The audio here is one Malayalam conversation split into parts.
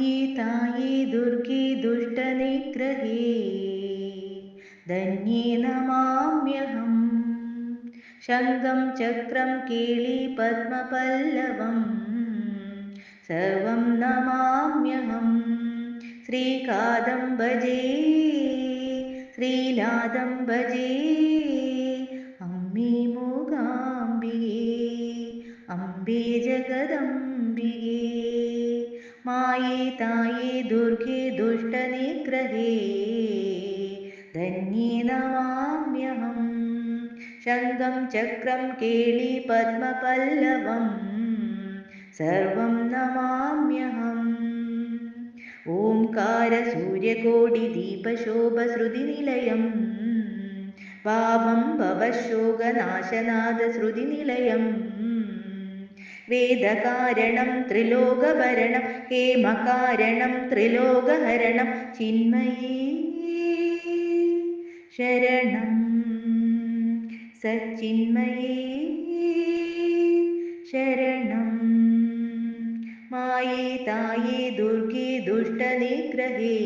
മായേ തായേ ദുർഗേ ദുഷ്ടനിഗ്രഹേ ധന്യേ നമാമ്യഹം ശംഖം ചക്രം കേളി പദ്മപല്ലവം സർവം നമാമ്യഹം ശ്രീകാദം ഭജേ ശ്രീലാദം ഭജേ അമ്മേ മൂകാംബികേ അംബേ ജഗദംബികേ മായേ തായേ ദുർഗേ ദുഷ്ടനിഗ്രഹേ ധന്യേ നമാമ്യഹം ശംഖം ചക്രം കേളി പത്മപല്ലവം സർവം നമാമ്യഹം ഓംകാര സൂര്യകോടി ദീപശോഭ ശ്രുതിനിലയം പാപം ഭവശോകനാശനാഥ ശ്രുതിനിലയം വേദകാരണം ത്രിലോകഭരണം ഹേമകാരണം ത്രിലോകഹരണം ചിന്മയേ ശരണം. സച്ചിന്മയേ ശരണം. മായേ തായേ ദുർഗേ ദുഷ്ടനിഗ്രഹേ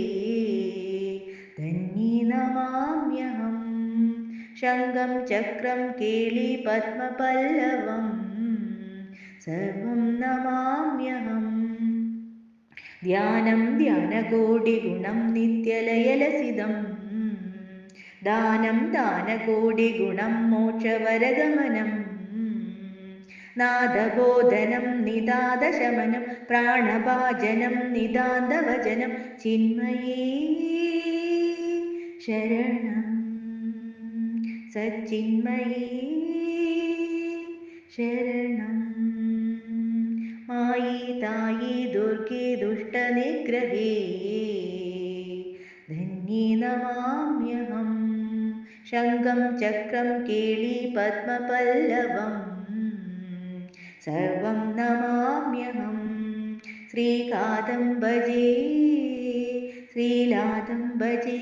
ധന്യേ നമാമ്യഹം. ശംഖം ചക്രം കേളി പദ്മപല്ലവം സർവം നമാമ്യഹം ധ്യാനം ധ്യാനകോടി ഗുണം നിത്യലയലസിതം. ദാനം ദാനകോടി ഗുണം മോക്ഷവരഗമനം. നാദബോധനം നിദാദശമനം. പ്രാണഭാജനം നിദാന്തവചനം. ചിന്മയേ ശരണം. സച്ചിന്മയേ ശരണം. മായേ തായേ ദുർഗേ ദുഷ്ടനിഗ്രഹേ. ധന്യേ നമാമ്യഹം ശംഖം ചക്രം കേളി പത്മപല്ലവം. സർവം നമാമ്യഹം. ശ്രീകാദം ഭജേ. ശ്രീലാദം ഭജേ.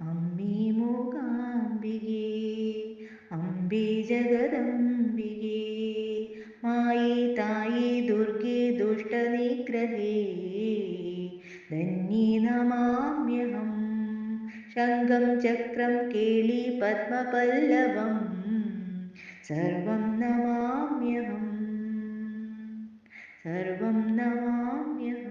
അമ്മേ മൂകാംബികേ. അംബേ ജഗദംബികേ മായേ തായേ ദുർഗേ ദുഷ്ടനിഗ്രഹേ ധന്യേ നമാമ്യഹം ശംഖം ചക്രം കേളി പദ്മപല്ലവം സർവം നമാമ്യഹം സർവം നമാമ്യഹം